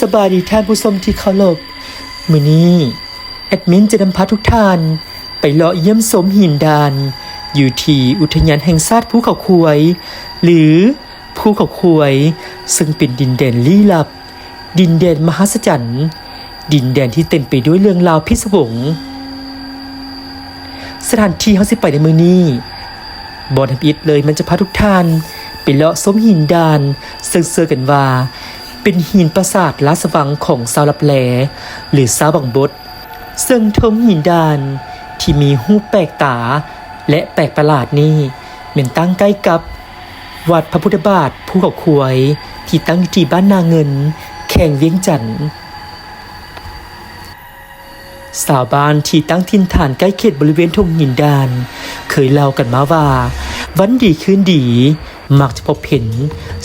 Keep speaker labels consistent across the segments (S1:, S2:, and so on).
S1: สบายดีท่านผู้ชมที่เคารพมือนี้ แอดมินจะนำพาทุกท่าน ไปเลาะเยี่ยมสมหินดาน อยู่ที่อุทยานแห่งชาติภูเขาควย หรือภูเขาควย ซึ่งเป็นดินแดนลี้ลับ ดินแดนมหัศจรรย์ดินแดนที่เต็มไปด้วยเรื่องราวพิศวงสถานที่เขาสิไปในมือนี้บอลทำอิดเลยมันจะพาทุกท่าน ไปเลาะสมหินดานซึ่งเชื่อกันว่า เป็นหินปราสาทลาสวังของซาวลับแลหรือซาวบังบดซึ่งทมหินดาน ที่มีหูปแปลกตา และแปลกประหลาดนี่เป็นตั้งใกล้กับ วัดพระพุทธบาทภูเขาควยที่ตั้งอยู่ที่บ้านนาเงิน แข่งเวียงจันทน์สาวบ้านที่ตั้งถิ่นฐานใกล้เขตบริเวณทงหินดาน เคยเล่ากันมาว่า วันดีคืนดี มักจะพบเห็น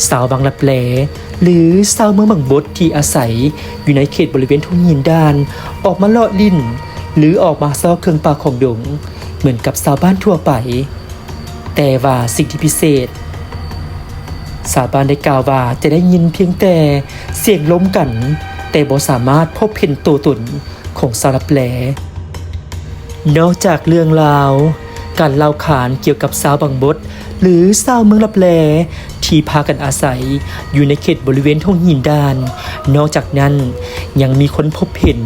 S1: สาวบางลับแลหรือสาวเมืองบางบดที่อาศัยอยู่ในเขตบริเวณทงหินดาน ออกมาเลาะลิ้น หรือออกมาซอกเครื่องปลาของดง เหมือนกับสาวบ้านทั่วไป แต่ว่าสิ่งที่พิเศษ สาวบ้านได้กล่าวว่าจะได้ยินเพียงแต่เสียงล้มกัน แต่บ่สามารถพบเห็นตัวตนของสาวลับแลนอกจากเรื่องราว การเล่าขานเกี่ยวกับสาวบางบดหรือสาวเมืองลับแล ที่พากันอาศัยอยู่ในเขตบริเวณทุ่งหินดาน นอกจากนั้นยังมีคนพบเห็น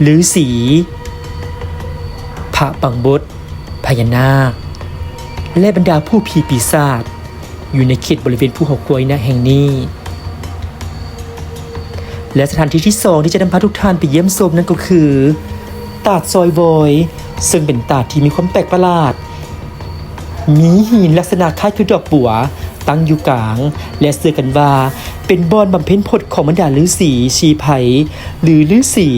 S1: หรือสีพระบางบดพญานาค และบรรดาผู้ผีปีศาจอยู่ในเขตบริเวณภูเขาควยณแห่งนี้ และสถานที่ที่สองที่จะนำพาทุกท่านไปเยี่ยมชมนั่นก็คือ ตาดซอยโวย ซึ่งเป็นตาดที่มีความแปลกประหลาด มีหินลักษณะคล้ายคือดอกบัว ตั้งอยู่กลาง และเสื่อกันว่า เป็นบอนบำเพ็ญพจน์ของบรรดาฤาษีชีไผหรือฤาษี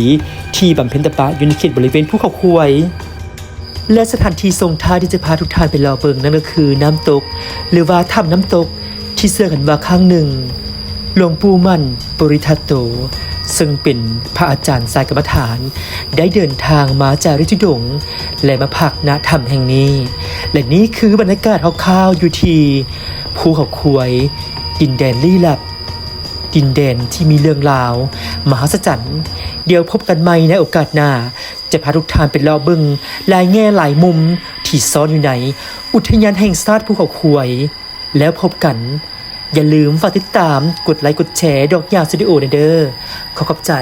S1: ที่บำเพ็ญตบะอยู่ในเขตบริเวณภูเขาควยและสถานที่ทรงท่าที่จะพาทุกท่านไปรอเบิงนั่นก็คือน้ำตก หรือว่าถ้ำน้ำตกที่เสื่อกันว่าข้างหนึ่งหลวงปู่มั่น ปริทัตโต ซึ่งเป็นพระอาจารย์สายกรรมฐาน ได้เดินทางมาจากริจุดง และมาพักณธรรมแห่งนี้ และนี่คือบรรยากาศคร่าวๆอยู่ที่ภูเขาควย ดินแดนลี้ลับ ดินแดนที่มีเรื่องราว มหัศจรรย์ เดี๋ยวพบกันใหม่ในโอกาสหน้า จะพาทุกท่านไปเลาะเบึงหลายแง่หลายมุมที่ซ่อนอยู่ใน อุทยานแห่งชาติภูเขาควย แล้วพบกัน อย่าลืมฝากติดตามกดไลค์กดแชร์ดอกยาวสตูดิโอเด้อขอขอบใจ